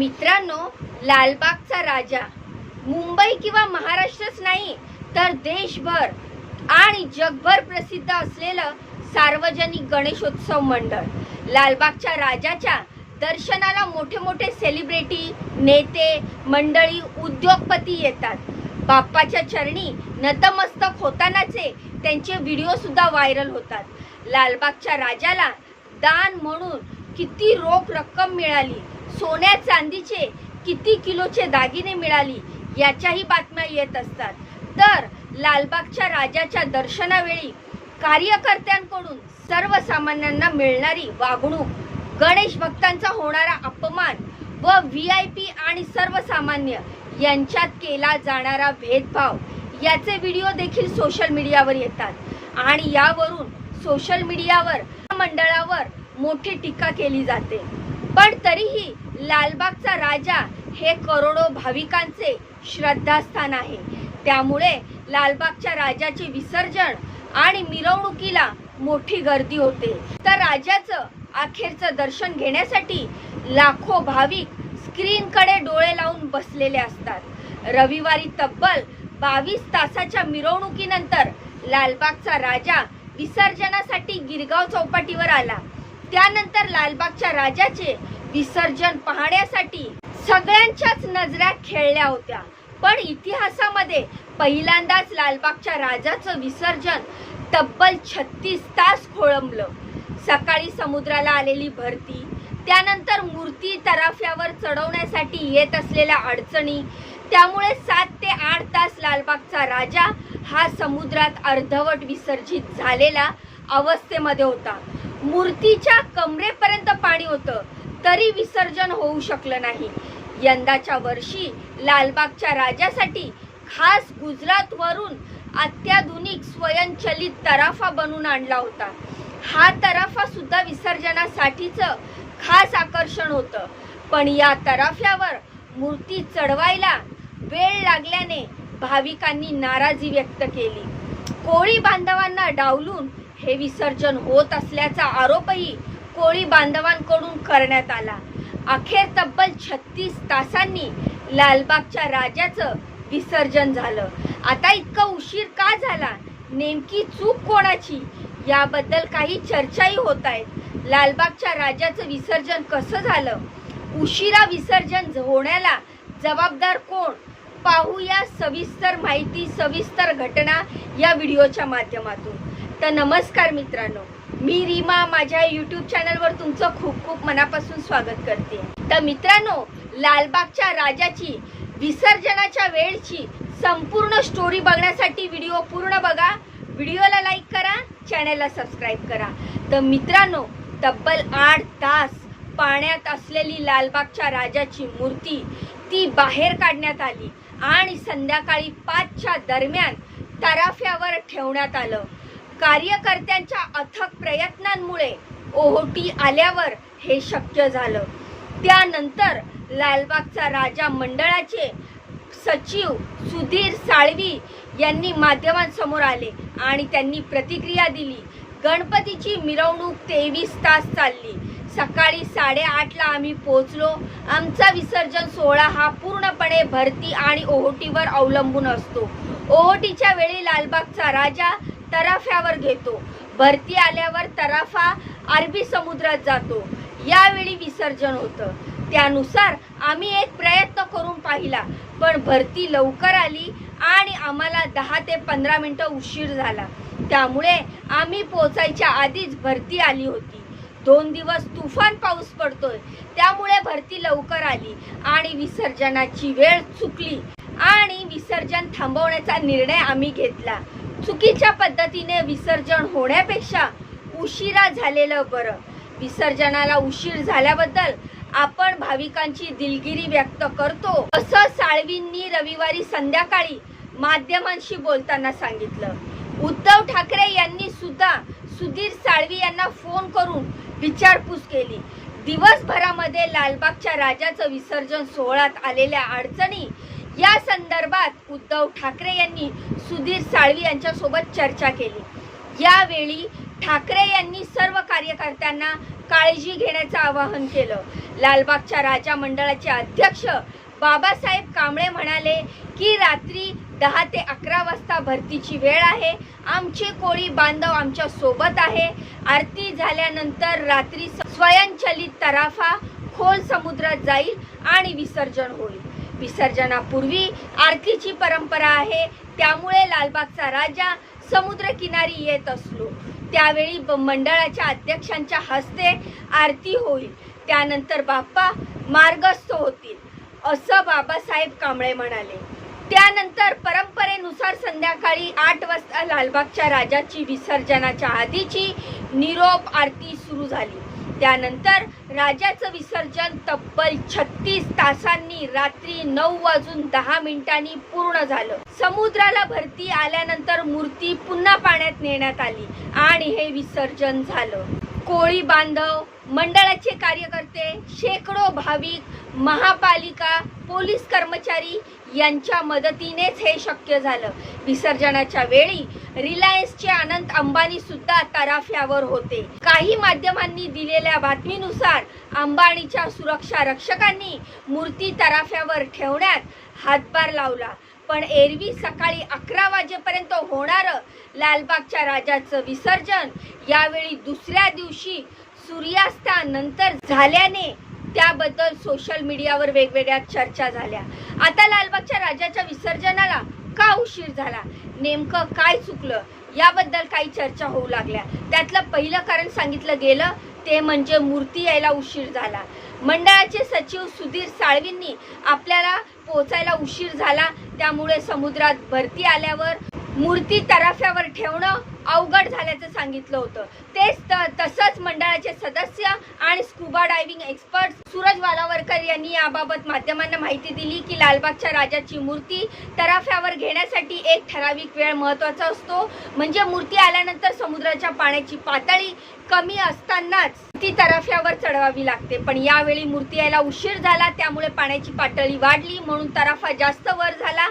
मित्रांनो लालबागचा राजा. मुंबई किंवा महाराष्ट्रच नाही तर देशभर आणि जगभर प्रसिद्ध असलेलं सार्वजनिक गणेशोत्सव मंडळ. लालबागच्या राजाच्या दर्शनाला मोठे मोठे सेलिब्रिटी नेते मंडळी उद्योगपती येतात. बाप्पाच्या चरणी नतमस्तक होतानाचे त्यांचे व्हिडिओ सुद्धा व्हायरल होतात. लालबागच्या राजाला दान म्हणून किती रोख रक्कम मिळाली? सोन्या चांदीचे किती किलोचे दागिने मिळाली याच्याही बातम्या येत असतात. तर लालबागच्या राजाच्या दर्शनावेळी कार्यकर्त्यांकडून सर्वसामान्यांना मिळणारी वागणूक गणेश भक्तांचा होणारा अपमान व व्ही आय पी आणि सर्वसामान्य यांच्यात केला जाणारा भेदभाव याचे व्हिडिओ देखील सोशल मीडियावर येतात. आणि यावरून सोशल मीडियावर मंडळावर मोठी टीका केली जाते. पण तरीही लालबागचा राजा हे करोडो भाविकांचे श्रद्धास्थान आहे. त्यामुळे लालबागच्या राजाचे विसर्जन आणि मिरवणुकीला मोठी गर्दी होते. तर राजाचं अखेरचं दर्शन घेण्यासाठी लाखो भाविक स्क्रीनकडे डोळे लावून बसलेले असतात. रविवारी तब्बल बावीस तासाच्या मिरवणुकीनंतर लालबागचा राजा विसर्जनासाठी गिरगाव चौपाटीवर आला. त्यानंतर लालबागच्या राजाचे विसर्जन पाहण्यासाठी सगळ्यांच्याच नजरा खेळल्या होत्या. पण इतिहासामध्ये पहिल्यांदाच लालबागच्या राजाचं विसर्जन तब्बल छत्तीस तास खोळंबलं. सकाळी समुद्राला आलेली भरती त्यानंतर मूर्ती तराफ्यावर चढवण्यासाठी येत असलेल्या अडचणी त्यामुळे सात ते आठ तास लालबागचा राजा हा समुद्रात अर्धवट विसर्जित झालेला अवस्थेमध्ये होता. मूर्तीच्या कमरेपर्यंत पाणी होतं तरी विसर्जन होऊ शकलं नाही. यंदाच्या वर्षी लालबागच्या राजासाठी खास गुजरातवरून अत्याधुनिक स्वयंचलित तराफा बनवून आणला होता. हा तराफा सुद्धा विसर्जनासाठीचं खास आकर्षण होतं. पण या तराफ्यावर मूर्ती चढवायला वेळ लागल्याने भाविकांनी नाराजी व्यक्त केली. कोळी बांधवांना डावलून हे विसर्जन होत असल्याचा आरोपही कोळी बांधवांकडून करण्यात आला. अखेर तब्बल छत्तीस तासांनी लालबागच्या राजाचं विसर्जन झालं. आता इतका उशीर का झाला? नेमकी चूक कोणाची? याबद्दल काही चर्चाही होत आहेत लालबागच्या राजाचं विसर्जन कसं झालं? उशिरा विसर्जन होण्याला जबाबदार कोण? पाहूया सविस्तर माहिती सविस्तर घटना या व्हिडिओच्या माध्यमातून. तर नमस्कार मित्रांनो. मी रीमा माझ्या युट्यूब चॅनलवर तुमचं खूप खूप मनापासून स्वागत करते. तर मित्रांनो लालबागच्या राजाची विसर्जनाच्या वेळची संपूर्ण स्टोरी बघण्यासाठी व्हिडिओ पूर्ण बघा. व्हिडिओला लाईक करा चॅनलला सबस्क्राईब करा. तर मित्रांनो तब्बल आठ तास पाण्यात असलेली लालबागच्या राजाची मूर्ती ती बाहेर काढण्यात आली आणि संध्याकाळी पाचच्या दरम्यान तराफ्यावर ठेवण्यात आलं. कार्यकर्त्यांच्या अथक प्रयत्नांमुळे ओहोटी आल्यावर हे शक्य झालं. त्यानंतर लालबागचा राजा मंडळाचे सचिव सुधीर साळवी यांनी माध्यमांसमोर आले आणि त्यांनी प्रतिक्रिया दिली. गणपतीची मिरवणूक तेवीस तास चालली. सकाळी साडेआठला आम्ही पोहोचलो. आमचा विसर्जन सोहळा हा पूर्णपणे भरती आणि ओहोटीवर अवलंबून असतो. ओहोटीच्या वेळी लालबागचा राजा तराफ्यावर घेतो. भरती आल्यावर तराफा अरबी समुद्रात जातो. यावेळी विसर्जन होतं. त्यानुसार आम्ही एक प्रयत्न करून पाहिला पण भरती लवकर आली आणि आम्हाला दहा ते पंधरा मिनटं उशीर झाला. त्यामुळे आम्ही पोचायच्या आधीच भरती आली होती. दोन दिवस तुफान पाऊस पडतोय त्यामुळे भरती लवकर आली आणि विसर्जनाची वेळ चुकली आणि विसर्जन थांबवण्याचा निर्णय आम्ही घेतला. चुकीच्या पद्धतीने विसर्जन होण्यापेक्षा उशिरा झालेलं बरं. विसर्जनाला उशीर झाल्याबद्दल आपण भाविकांची दिलगिरी व्यक्त करतो. असं साळवींनी रविवारी संध्याकाळी माध्यमांशी बोलताना सांगितलं. उद्धव ठाकरे यांनी सुद्धा सुधीर साळवी यांना फोन करून विचारपूस केली. दिवसभरामध्ये लालबागच्या राजाचं विसर्जन सोहळ्यात आलेल्या अडचणी या संदर्भात उद्धव ठाकरे यांनी सुधीर साळवी यांच्यासोबत चर्चा केली. यावेळी ठाकरे यांनी सर्व कार्यकर्त्यांना काळजी घेण्याचं आवाहन केलं. लालबागच्या राजा मंडळाचे अध्यक्ष बाबासाहेब कांबळे म्हणाले की रात्री दहा ते अकरा वाजता भरतीची वेळ आहे. आमचे कोळी बांधव आमच्यासोबत आहे. आरती झाल्यानंतर रात्री स्वयंचलित तराफा खोल समुद्रात जाईल आणि विसर्जन होईल. विसर्जनापूर्वी आरतीची परंपरा आहे. त्यामुळे लालबागचा राजा समुद्रकिनारी येत असलो. त्यावेळी ब- मंडळाच्या अध्यक्षांच्या हस्ते आरती होईल. त्यानंतर बाप्पा मार्गस्थ होतील असं बाबासाहेब कांबळे म्हणाले. त्यानंतर परंपरेनुसार संध्याकाळी आठ वाजता लालबागच्या राजाची विसर्जनाच्या आधीची निरोप आरती सुरू झाली. त्यानंतर राजाचं विसर्जन तब्बल छत्तीस तासांनी रात्री नऊ वाजून दहा मिनिटांनी पूर्ण झालं. समुद्राला भरती आल्यानंतर मूर्ती पुन्हा पाण्यात नेण्यात आली आणि हे विसर्जन झालं. कोळी बांधव मंडळाचे कार्यकर्ते शेकडो भाविक महापालिका पोलीस कर्मचारी यांच्या मदतीनेच हे शक्य झालं. विसर्जनाच्या वेळी रिलायन्सचे अनंत अंबानी सुद्धा तराफ्यावर होते. काही माध्यमांनी दिलेल्या बातमीनुसार अंबानीच्या सुरक्षा रक्षकांनी मूर्ती तराफ्यावर ठेवण्यात हातभार लावला. पण एरवी सकाळी अकरा वाजेपर्यंत होणारं लालबागच्या राजाचं विसर्जन यावेळी दुसऱ्या दिवशी सूर्यास्तानंतर झाल्याने त्याबद्दल सोशल मीडियावर वेगवेगळ्या चर्चा झाल्या. आता लालबागच्या राजाच्या विसर्जनाला का उशीर झाला? नेमकं काय चुकलं? याबद्दल काही चर्चा होऊ लागल्या. त्यातलं पहिलं कारण सांगितलं गेलं ते म्हणजे मूर्ती यायला उशीर झाला. मंडळाचे सचिव सुधीर साळवींनी आपल्याला पोहोचायला उशीर झाला. त्यामुळे समुद्रात भरती आल्यावर मूर्ती तराफ्यावर ठेवणं अवघड झाल्याचं सांगितलं होतं. तेच त- तसंच मंडळाचे सदस्य आणि scuba diving expert Suraj Walavarkar यांनी याबाबत माध्यमांना माहिती दिली की लालबागच्या राजाची मूर्ती तराफ्यावर घेण्यासाठी एक ठराविक वेळ महत्त्वाचा असतो. म्हणजे मूर्ती आल्यानंतर समुद्राच्या पाण्याची पातळी कमी असतानाच ती तराफ्यावर चढवावी लागते. पण यावेळी मूर्ती यायला उशीर झाला त्यामुळे पाण्याची पातळी वाढली म्हणून तराफा जास्त वर झाला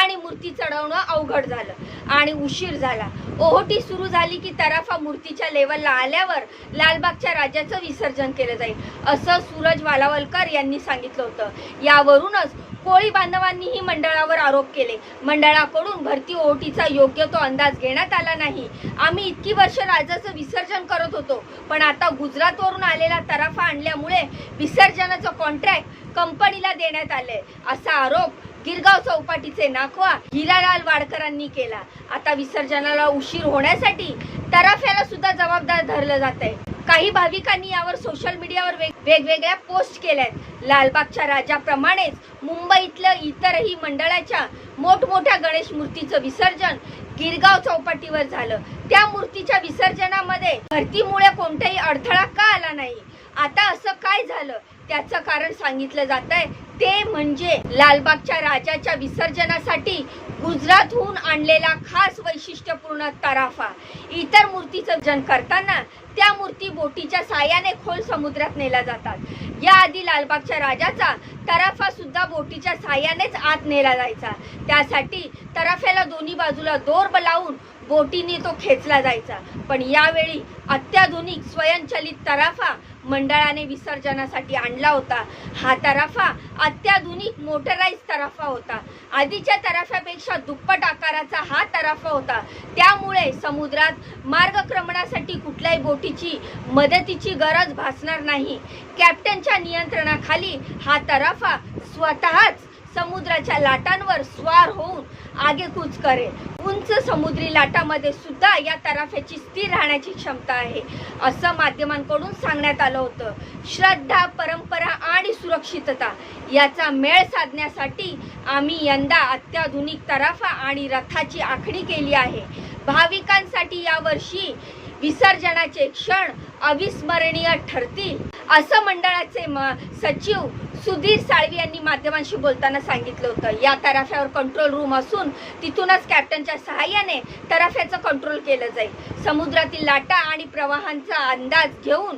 आणि मूर्ती चढवणं अवघड झालं आणि उशीर झाला. ओहोटी सुरू झाली की तराफा मूर्तीच्या लेवलला आल्यावर लालबागच्या राजाचं विसर्जन केलं जाईल असं सूरज वालावलकर यांनी सांगितलं होतं. यावरूनच कोळी बांधवांनीही मंडळावर आरोप केले. मंडळाकडून भरती ओटीचा योग्य तो अंदाज घेण्यात आला नाही. आम्ही इतकी वर्ष राजाचं विसर्जन करत होतो पण आता गुजरातवरून आलेला तराफा आणल्यामुळे विसर्जनाचं कॉन्ट्रॅक्ट कंपनीला देण्यात आले असा आरोप गिरगाव चौपाटीचे नाखवा हिरालाल वाडकरांनी केला. आता विसर्जनाला उशीर होण्यासाठी तराफ्याला सुद्धा जबाबदार धरलं जात आहे काही भाविकांनी यावर सोशल मीडियावर वेग वेगवेगळ्या पोस्ट केल्यात. लालबागच्या राजाप्रमाणेच मुंबईतल्या इतरही मंडळाच्या मोठमोठ्या गणेश मूर्तीचं विसर्जन गिरगाव चौपाटीवर झालं. त्या मूर्तीच्या विसर्जनामध्ये भरतीमुळे कोणताही अडथळा का आला नाही? आता असं काय झालं? त्याचं कारण सांगितलं जात आहे ते म्हणजे लालबागच्या राजाच्या विसर्जनासाठी गुजरातहून आणलेला खास वैशिष्ट्यपूर्ण तराफा. इतर मूर्तीचं जन करताना त्या मूर्ती बोटीच्या साह्याने खोल समुद्रात नेल्या जातात. याआधी लालबागच्या राजाचा तराफा सुद्धा बोटीच्या साह्यानेच आत नेला जायचा. त्यासाठी तराफ्याला दोन्ही बाजूला दोर लावून बोटीने तो खेचला जायचा. पण यावेळी अत्याधुनिक स्वयंचलित तराफा मंडळाने विसर्जनासाठी आणला होता. हा तराफा अत्याधुनिक मोटराईज तराफा होता. आधीच्या तराफ्यापेक्षा दुप्पट आकाराचा हा तराफा होता. त्यामुळे समुद्रात मार्गक्रमणासाठी कुठल्याही बोटीची मदतीची गरज भासणार नाही. कॅप्टनच्या नियंत्रणाखाली हा तराफा स्वतःच समुद्राच्या लाटांवर स्वार होऊन आगेकूच करेल उंच समुद्री लाटामध्ये सुद्धा या तराफ्याची स्थिर राहण्याची क्षमता आहे असं माध्यमांकडून सांगण्यात आलं होतं. श्रद्धा परंपरा आणि सुरक्षितता याचा मेळ साधण्यासाठी आम्ही यंदा अत्याधुनिक तराफा आणि रथाची आखणी केली आहे. भाविकांसाठी यावर्षी विसर्जनाचे क्षण अविस्मरणीय ठरतील असं मंडळाचे म- सचिव सुधीर साळवी यांनी माध्यमांशी बोलताना सांगितलं होतं. या तराफ्यावर कंट्रोल रूम असून तिथूनच कॅप्टनच्या सहाय्याने तराफ्याचं कंट्रोल केलं जाईल. समुद्रातील लाटा आणि प्रवाहांचा अंदाज घेऊन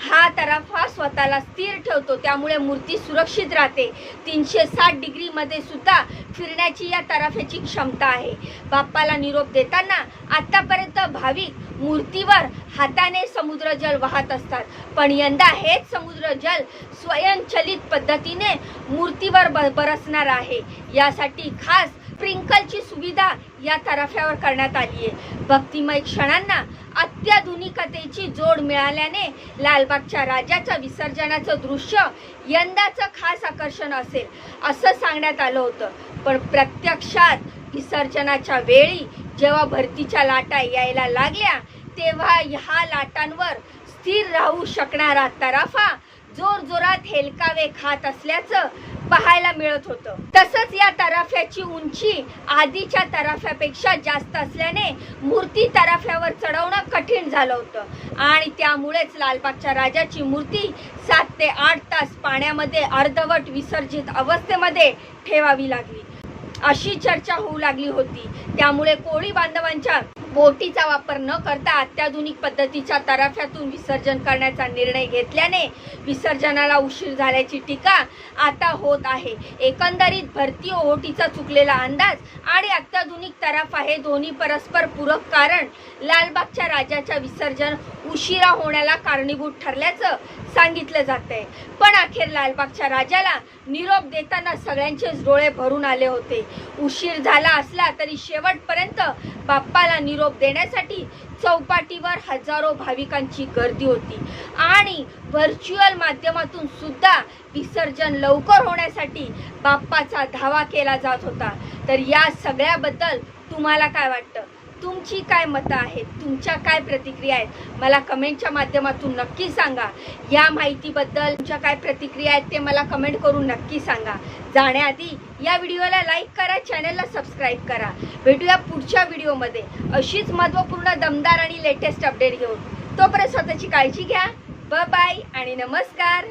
हा तराफा स्वतःला स्थिर ठेवतो त्यामुळे मूर्ती सुरक्षित राहते. तीनशे साठ डिग्रीमध्ये सुद्धा फिरण्याची या तराफ्याची क्षमता आहे. बाप्पाला निरोप देताना आत्तापर्यंत भाविक मूर्तीवर हाताने समुद्र जल वाहत असतात. पण यंदा हेच समुद्र जल स्वयंचलित पद्धतीने मूर्तीवर ब- बरसणार आहे. यासाठी खास स्प्रिंकलची सुविधा या तराफ्यावर करण्यात आली आहे. भक्तिमय क्षणांना अत्याधुनिकतेची जोड मिळाल्याने लालबागच्या राजाच्या विसर्जनाचं दृश्य यंदाचं खास आकर्षण असेल असं सांगण्यात आलं होतं. पण प्रत्यक्षात विसर्जनाच्या वेळी जेव्हा भरतीच्या लाटा यायला लागल्या तेव्हा ह्या लाटांवर स्थिर राहू शकणारा तराफा जोर जोरात हेलकावे खात असल्याचं पाहायला मिळत होतं. तसंच या तराफ्याची उंची आधीच्या तराफ्यापेक्षा जास्त असल्याने मूर्ती तराफ्यावर चढवणं कठीण झालं होतं. आणि त्यामुळेच लालबागच्या राजाची मूर्ती सात ते आठ तास पाण्यामध्ये अर्धवट विसर्जित अवस्थेमध्ये ठेवावी लागली. अशी चर्चा होऊ लागली होती. त्यामुळे कोळी बांधवांच्या बोटीचा वापर न करता अत्याधुनिक पद्धतीच्या तराफ्यातून विसर्जन करण्याचा निर्णय घेतल्याने विसर्जनाला उशीर झाल्याची टीका आता होत आहे. एकंदरीत भरती ओहोटीचा चुकलेला अंदाज आणि अत्याधुनिक तराफा हे दोन्ही परस्पर पूरक कारण लालबागच्या राजाच्या विसर्जन उशिरा होण्याला कारणीभूत ठरल्याचं सांगितलं जात आहे पण अखेर लालबागच्या राजाला निरोप देताना सगळ्यांचेच डोळे भरून आले होते. उशीर झाला असला तरी शेवटपर्यंत बाप्पाला निरोप निरोप देण्यासाठी चौपाटीवर हजारो भाविकांची गर्दी होती. आणि व्हर्च्युअल माध्यमातून सुद्धा विसर्जन लवकर होण्यासाठी बाप्पाचा धावा केला जात होता. तर या सगळ्याबद्दल तुम्हाला काय वाटतं? तुमची काय मतं आहेत? तुमच्या काय प्रतिक्रिया आहेत? मला कमेंटच्या माध्यमातून नक्की सांगा. या माहितीबद्दल तुमच्या काय प्रतिक्रिया आहेत ते मला कमेंट करून नक्की सांगा. जाण्याआधी या व्हिडिओला लाईक करा चॅनलला सबस्क्राईब करा. भेटूया पुढच्या व्हिडिओमध्ये. अशीच महत्त्वपूर्ण दमदार आणि लेटेस्ट अपडेट घेऊन. तोपर्यंत स्वतःची काळजी घ्या. ब बाय आणि नमस्कार.